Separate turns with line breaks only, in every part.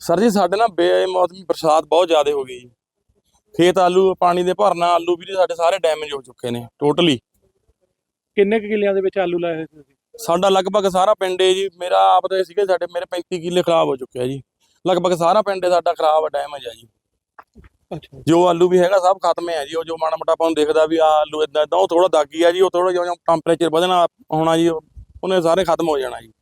Sir ਜੀ ਸਾਡੇ ਨਾਲ ਬੇਮੌਸਮੀ ਬਰਸਾਤ ਬਹੁਤ ਜ਼ਿਆਦਾ ਹੋ ਗਈ ਜੀ। ਖੇਤ ਆਲੂ ਪਾਣੀ ਦੇ ਭਰਨਾ ਆਲੂ ਵੀ ਸਾਡੇ ਸਾਰੇ ਡੈਮੇਜ ਹੋ ਚੁੱਕੇ ਨੇ ਟੋਟਲੀ
ਕਿੰਨੇ ਕੁ ਕਿੱਲਿਆਂ ਦੇ ਵਿੱਚ ਆਲੂ ਲਾਏ ਹੋਏ ਸੀ ਤੁਸੀਂ?
ਸਾਡਾ ਲਗਭਗ ਸਾਰਾ ਪਿੰਡ ਹੈ ਜੀ ਮੇਰਾ ਆਪ ਦੇ ਸੀਗੇ ਸਾਡੇ ਮੇਰੇ 35 ਕਿੱਲੇ ਖਰਾਬ ਹੋ ਚੁੱਕਿਆ ਜੀ। ਲਗਭਗ ਸਾਰਾ ਪਿੰਡ ਹੈ ਸਾਡਾ ਖਰਾਬ ਡੈਮੇਜ ਹੈ ਜੀ।
ਅੱਛਾ
ਜੋ। ਆਲੂ ਵੀ ਹੈਗਾ ਸਭ ਖਤਮ ਹੈ ਜੀ। ਉਹ ਜੋ ਮਾੜਾ ਮੋਟਾ ਆਪਾਂ ਨੂੰ ਦਿਖਦਾ ਵੀ ਆ ਆਲੂ ਇਦਾਂ ਇਦਾਂ ਉਹ ਥੋੜਾ ਦਾਗੀ ਆ ਜੀ ਉਹ ਥੋੜਾ ਜਿਹਾ ਟੈਂਪਰੇਚਰ ਵਧਣਾ ਹੋਣਾ ਜੀ ਉਹ- ਉਹਨੇ ਸਾਰੇ ਖਤਮ ਹੋ ਜਾਣਾ ਜੀ।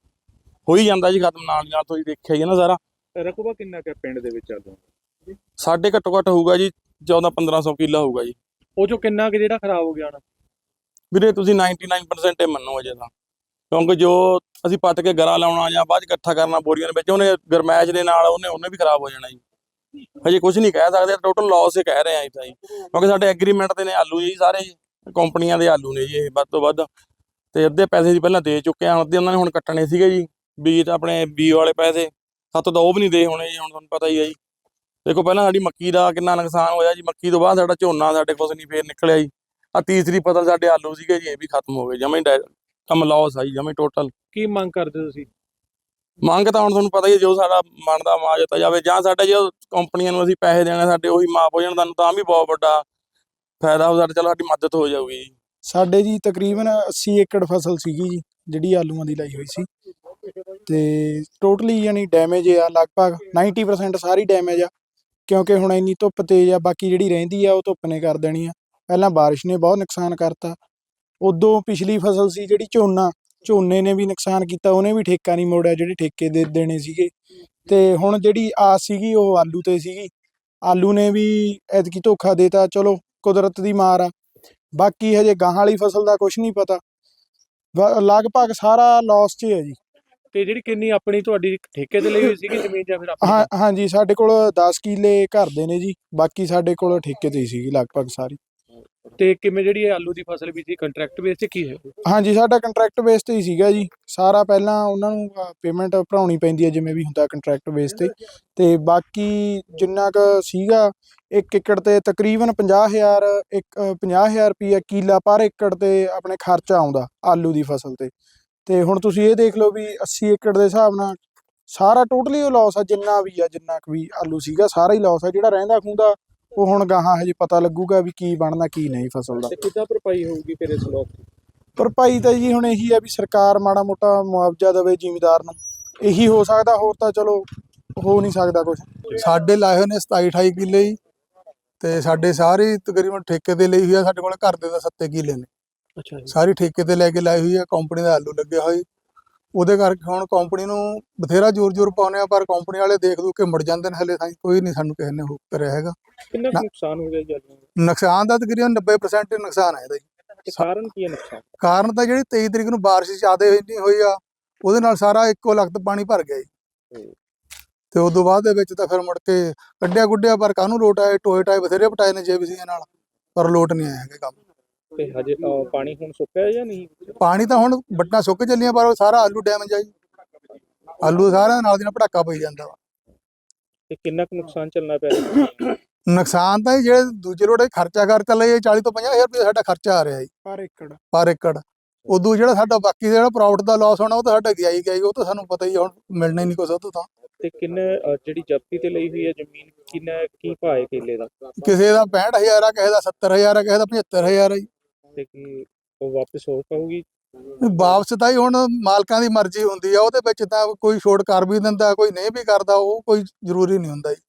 ਹੋ ਹੀ ਜਾਂਦਾ ਜੀ ਖਤਮ ਨਾਲ ਨਾਲ ਤੁਸੀਂ ਦੇਖਿਆ ਹੈ ਨਾ ਸਾਰਾ।
ਰਕਬਾ ਕਿੰਨਾ ਕੁ ਹੈ ਪਿੰਡ ਦੇ ਵਿੱਚ ਆਲੂ
ਸਾਡੇ ਘੱਟੋ ਘੱਟ ਹੋਊਗਾ ਜੀ 14 1500 ਕਿੱਲਾ ਹੋਊਗਾ ਜੀ।
ਉਹ ਚੋਂ ਕਿੰਨਾ ਕੁ ਜਿਹੜਾ ਖਰਾਬ ਹੋ ਗਿਆ ਨਾ
ਵੀਰੇ ਤੁਸੀਂ 99% ਇਹ ਮੰਨੋ ਅਜੇ ਤਾਂ। ਕਿਉਂਕਿ ਜੋ ਅਸੀਂ ਪੱਟ ਕੇ ਗਰਾ ਲਾਉਣਾ ਜਾਂ ਬਾਅਦ ਇਕੱਠਾ ਕਰਨਾ ਬੋਰੀਆਂ ਦੇ ਵਿੱਚ ਉਹਨੇ ਗਰਮੈਸ਼ ਦੇ ਨਾਲ ਉਹਨੇ ਉਹਨੇ ਵੀ ਖਰਾਬ ਹੋ ਜਾਣਾ ਜੀ। ਹਜੇ ਕੁਝ ਨਹੀਂ ਕਹਿ ਸਕਦੇ ਟੋਟਲ ਲਾਸ ਹੀ ਕਹਿ ਰਹੇ ਆ ਜੀ ਤਾਂ ਜੀ। ਕਿਉਂਕਿ ਸਾਡੇ ਐਗਰੀਮੈਂਟ ਤੇ ਨੇ ਆਲੂ ਜੀ ਸਾਰੇ ਜੀ ਕੰਪਨੀਆਂ ਦੇ ਆਲੂ ਨੇ ਜੀ ਇਹ ਵੱਧ ਤੋਂ ਵੱਧ। ਤੇ ਅੱਧੇ ਪੈਸੇ ਜੀ ਪਹਿਲਾਂ ਦੇ ਚੁੱਕੇ ਆ ਅੱਧੇ ਉਹਨਾਂ ਨੇ ਹੁਣ ਕੱਟਣੇ ਸੀਗੇ ਜੀ। ਬੀਜ ਤਾਂ ਆਪਣੇ ਬੀ ਵਾਲੇ ਪੈਸੇ। ਸਾਤੋਂ ਤਾਂ ਉਹ ਵੀ ਨਹੀਂ ਦੇ ਹੋਣੇ ਜੀ ਹੁਣ ਤੁਹਾਨੂੰ ਪਤਾ ਹੀ ਹੈ ਜੀ। ਦੇਖੋ ਪਹਿਲਾਂ ਸਾਡੀ ਮੱਕੀ ਦਾ ਕਿੰਨਾ ਨੁਕਸਾਨ ਹੋਇਆ ਜੀ ਮੱਕੀ ਤੋਂ ਬਾਅਦ ਸਾਡਾ ਝੋਨਾ ਸਾਡੇ ਕੁਛ ਨਹੀਂ ਫੇਰ ਨਿਕਲਿਆ ਜੀ। ਆ ਤੀਸਰੀ ਫਸਲ ਸਾਡੇ ਆਲੂ ਸੀਗੇ ਜੀ ਇਹ ਵੀ ਖਤਮ ਹੋ ਗਏ ਜਮੇ ਕੰਮ ਲਾਸ ਆਈ ਜਮੇ ਟੋਟਲ
ਕੀ ਮੰਗ ਕਰਦੇ ਤੁਸੀਂ?
ਮੰਗ ਤਾਂ ਹੁਣ ਤੁਹਾਨੂੰ ਪਤਾ ਹੀ ਹੈ, ਜੋ ਸਾਡਾ ਮਨ ਦਾ ਮਾਜ ਦਿੱਤਾ ਜਾਵੇ ਜਾਂ ਸਾਡੇ ਜੋ ਕੰਪਨੀਆਂ ਨੂੰ ਅਸੀਂ ਪੈਸੇ ਦੇਣੇ ਸਾਡੇ ਉਹੀ ਮਾਫ ਹੋ ਜਾਣ ਤੁਹਾਨੂੰ ਤਾਂ ਵੀ ਬਹੁਤ ਵੱਡਾ ਫਾਇਦਾ ਹੋ ਸਾਡਾ ਚਲੋ ਸਾਡੀ ਮਦਦ ਹੋ ਜਾਊਗੀ
ਸਾਡੇ ਜੀ ਤਕਰੀਬਨ 80 ਏਕੜ ਫਸਲ ਸੀਗੀ ਜੀ ਜਿਹੜੀ ਆਲੂਆਂ ਦੀ ਲਾਈ ਹੋਈ ਸੀ। ਤੇ ਟੋਟਲੀ ਯਾਨੀ ਡੈਮੇਜ ਆ, ਲਗਭਗ 90% ਸਾਰੀ ਡੈਮੇਜ ਆ, ਕਿਉਂਕਿ ਹੁਣ ਇੰਨੀ ਧੁੱਪ ਤੇਜ਼ ਆ, ਬਾਕੀ ਜਿਹੜੀ ਰਹਿੰਦੀ ਆ, ਉਹ ਧੁੱਪ ਨੇ ਕਰ ਦੇਣੀ ਆ। ਪਹਿਲਾਂ ਬਾਰਿਸ਼ ਨੇ ਬਹੁਤ ਨੁਕਸਾਨ ਕਰਤਾ। ਉਦੋਂ ਪਿਛਲੀ ਫਸਲ ਸੀ ਜਿਹੜੀ ਝੋਨਾ, ਝੋਨੇ ਨੇ ਵੀ ਨੁਕਸਾਨ ਕੀਤਾ, ਉਹਨੇ ਵੀ ਠੇਕਾ ਨਹੀਂ ਮੋੜਿਆ ਜਿਹੜੇ ਠੇਕੇ ਦੇ ਦੇਣੇ ਸੀਗੇ। ਤੇ ਹੁਣ ਜਿਹੜੀ ਆਸ ਸੀਗੀ, ਉਹ ਆਲੂ ਤੇ ਸੀਗੀ। ਆਲੂ ਨੇ ਵੀ ਐਤਕੀ ਧੋਖਾ ਦੇਤਾ, ਚਲੋ ਕੁਦਰਤ ਦੀ ਮਾਰ ਆ। ਬਾਕੀ ਹਜੇ ਗਾਹਾਂ ਵਾਲੀ ਫਸਲ ਦਾ ਕੁਝ ਨਹੀਂ ਪਤਾ। ਲਗਭਗ ਸਾਰਾ ਲਾਸ 'ਚ ਹੀ ਹੈ ਜੀ।
ਤੇ ਜਿਹੜੀ ਕਿੰਨੀ ਆਪਣੀ ਤੁਹਾਡੀ ਠੇਕੇ ਤੇ ਲਈ ਹੋਈ ਸੀਗੀ ਜ਼ਮੀਨ ਜਾਂ ਫਿਰ ਆਪਣੀ
ਹਾਂ ਹਾਂਜੀ ਸਾਡੇ ਕੋਲ 10 ਕਿੱਲੇ ਘਰ ਦੇ ਨੇ ਜੀ ਬਾਕੀ ਸਾਡੇ ਕੋਲ ਠੇਕੇ ਤੇ ਹੀ ਸੀਗੀ ਲਗਭਗ ਸਾਰੀ।
ਤੇ ਕਿਵੇਂ ਜਿਹੜੀ ਇਹ ਆਲੂ ਦੀ ਫਸਲ ਵੀ ਸੀ ਕੰਟਰੈਕਟ ਬੇਸ ਤੇ ਕੀ ਹੈ?
ਹਾਂਜੀ ਸਾਡਾ ਕੰਟਰੈਕਟ ਬੇਸ ਤੇ ਹੀ ਸੀਗਾ ਜੀ। ਸਾਰਾ ਪਹਿਲਾਂ ਉਹਨਾਂ ਨੂੰ ਪੇਮੈਂਟ ਭਰਾਉਣੀ ਪੈਂਦੀ ਹੈ ਜਿਵੇਂ ਵੀ ਹੁੰਦਾ ਕੰਟਰੈਕਟ ਬੇਸ ਤੇ। ਤੇ ਬਾਕੀ ਜਿੰਨਾ ਕ ਸੀਗਾ ਇੱਕ ਏਕੜ ਤੇ ਤਕਰੀਬਨ 50000 ਇੱਕ ਅ, 50000 ਰੁਪਈਆ ਕਿੱਲਾ ਪਰ ਏਕੜ ਤੇ ਆਪਣੇ ਖਰਚਾ ਆਉਂਦਾ ਆਲੂ ਦੀ ਫਸਲ ਤੇ। ਤੇ ਹੁਣ ਤੁਸੀਂ ਇਹ ਦੇਖ ਲਓ ਵੀ 80 ਏਕੜ ਦੇ ਹਿਸਾਬ ਨਾਲ ਸਾਰਾ ਟੋਟਲੀ ਉਹ ਲਾਸ ਆ ਜਿੰਨਾ ਵੀ ਆ ਜਿੰਨਾ ਕੁ ਵੀ ਆਲੂ ਸੀਗਾ ਸਾਰਾ ਹੀ ਲਾਸ ਆ। ਜਿਹੜਾ ਰਹਿੰਦਾ ਖੁੰਦਾ ਉਹ ਹੁਣ ਗਾਹਾਂ ਹਜੇ ਪਤਾ ਲੱਗੂਗਾ ਵੀ ਕੀ ਬਣਨਾ ਕੀ ਨਹੀਂ ਫਸਲ ਦਾ।
ਤੇ ਕਿੱਦਾਂ ਭਰਪਾਈ ਹੋਊਗੀ ਫਿਰ ਇਸ ਲੋਕ
ਭਰਪਾਈ ਤਾਂ ਜੀ ਹੁਣ ਇਹੀ ਆ ਵੀ ਸਰਕਾਰ ਮਾੜਾ ਮੋਟਾ ਮੁਆਵਜ਼ਾ ਦੇਵੇ ਜ਼ਿਮੀਦਾਰ ਨੂੰ। ਇਹੀ ਹੋ ਸਕਦਾ ਹੋਰ ਤਾਂ ਚਲੋ ਹੋ ਨਹੀਂ ਸਕਦਾ ਕੁਝ
ਸਾਡੇ ਲਾਏ ਹੋਏ ਨੇ 27 28 ਕਿੱਲੇ ਜੀ ਤੇ ਸਾਡੇ ਸਾਰੇ ਤਕਰੀਬਨ ਠੇਕੇ ਤੇ ਲਈ ਹੋਈ ਆ ਸਾਡੇ ਕੋਲ ਘਰ ਦੇ ਤਾਂ 7 ਕਿੱਲੇ ਨੇ।
ਅੱਛਾ ਜੀ।
ਸਾਰੀ ਠੇਕੇ ਤੇ ਲੈ ਕੇ ਲਾਈ ਹੋਈ ਆ ਕੰਪਨੀ ਦਾ ਆਲੂ ਲੱਗਿਆ ਹੋਈ ਉਹਦੇ ਕਰਕੇ ਹੁਣ ਕੰਪਨੀ ਨੂੰ ਬਥੇਰਾ ਜ਼ੋਰ ਜ਼ੋਰ ਪਾਉਨੇ ਆ ਪਰ ਕੰਪਨੀ ਵਾਲੇ ਦੇਖ ਦੂ ਕੇ ਮੁੜ ਜਾਂਦੇ ਨੇ ਹਲੇ ਤਾਂ ਕੋਈ ਨਹੀਂ ਸਾਨੂੰ ਕਿਸੇ ਨੇ ਹੁੱਕ ਕਰਿਆ ਹੈਗਾ।
ਕਿੰਨਾ ਕੁ ਨੁਕਸਾਨ ਹੋ ਗਿਆ ਜੀ
ਨੁਕਸਾਨ ਦਾ ਤਕਰੀਬਨ 90% ਹੀ ਨੁਕਸਾਨ ਹੈ ਇਹਦਾ ਜੀ।
ਤੇ ਕਾਰਨ ਕੀ ਹੈ ਨੁਕਸਾਨ?
ਕਾਰਨ ਤਾਂ ਜਿਹੜੀ 23 ਤਰੀਕ ਨੂੰ ਬਾਰਿਸ਼ ਜ਼ਿਆਦਾ ਨਹੀਂ ਹੋਈ ਆ ਉਹਦੇ ਨਾਲ ਸਾਰਾ ਇੱਕੋ ਲਖਤ ਪਾਣੀ ਭਰ ਗਿਆ ਜੀ। ਤੇ ਉਦੋਂ ਬਾਅਦ ਦੇ ਵਿੱਚ ਤਾਂ ਫਿਰ ਮੁੜ ਕੇ ਕੱਢਿਆ ਗੁੱਡਿਆ ਪਰ ਕਾਹਨੂੰ ਲੋਟ ਆਏ? ਟੋਏ ਟਾਏ ਬਥੇਰੇ ਪਟਾਏ ਨੇ ਜੇਬੀਸੀ ਨਾਲ ਪਰ ਲੋਟ ਨਹੀਂ ਆਇਆ ਹੈਗਾ ਕੰਮ।
ਤੇ ਹਜੇ ਅਹ, ਪਾਣੀ ਹੁਣ ਸੁੱਕਿਆ ਜਾਂ ਨਹੀਂ?
ਪਾਣੀ ਤਾਂ ਹੁਣ ਬੱਟਾਂ ਸੁੱਕ ਚੱਲੀਆਂ ਪਰ ਉਹ ਸਾਰਾ ਆਲੂ ਡੈਮੇਜ ਆ ਜੀ ਆਲੂ ਸਾਰਾ ਨਾਲ ਦੀ ਨਾਲ ਪਟਾਕਾ ਪਈ ਜਾਂਦਾ ਵਾ।
ਤੇ ਕਿੰਨਾ ਕੁ ਨੁਕਸਾਨ ਚੱਲਣਾ ਪਿਆ?
ਨੁਕਸਾਨ ਤਾਂ ਜਿਹੜੇ ਦੂਜੇ ਰੋਡੇ ਖਰਚਾ ਕਰ ਚੱਲੇ 40 ਤੋਂ 50000 ਰੁਪਏ ਸਾਡਾ ਖਰਚਾ ਆ ਰਿਹਾ ਜੀ।
ਪਰ ਏਕੜ।
ਪਰ ਏਕੜ। ਉਦੋਂ ਜਿਹੜਾ ਸਾਡਾ ਬਾਕੀ ਜਿਹੜਾ ਪ੍ਰੋਫਿਟ ਦਾ ਲਾਸ ਹੋਣਾ ਉਹ ਤਾਂ ਸਾਡਾ ਗਿਆ ਹੀ ਗਿਆ ਉਹ ਤਾਂ ਸਾਨੂੰ ਪਤਾ ਹੀ ਹੁਣ ਮਿਲਣਾ ਹੀ ਨਹੀਂ ਕੁਛ ਉਹ ਤੋਂ। ਤਾਂ
ਕਿੰਨੇ ਜਿਹੜੀ ਜ਼ਬਤੀ ਤੇ ਲਈ ਹੋਈ ਹੈ ਜ਼ਮੀਨ ਕਿੰਨਾ ਕੀ ਭਾਅ ਹੈ ਕਿੱਲੇ ਦਾ?
ਕਿਸੇ ਦਾ 65000 ਆ ਕਿਸੇ ਦਾ 70000 ਆ ਕਿਸੇ ਦਾ 75000 ਆ ਜੀ।
ਤੇ ਕੀ ਉਹ ਵਾਪਸ ਹੋ ਪਾਊਗੀ?
ਵਾਪਸ ਤਾਂ ਹੀ ਹੁਣ ਮਾਲਕਾਂ ਦੀ ਮਰਜ਼ੀ ਹੁੰਦੀ ਆ, ਉਹਦੇ ਵਿੱਚ ਤਾਂ ਕੋਈ ਛੋਟ ਕਰ ਵੀ ਦਿੰਦਾ, ਕੋਈ ਨਹੀਂ ਵੀ ਕਰਦਾ, ਉਹ ਕੋਈ ਜ਼ਰੂਰੀ ਨਹੀਂ ਹੁੰਦਾ ਜੀ।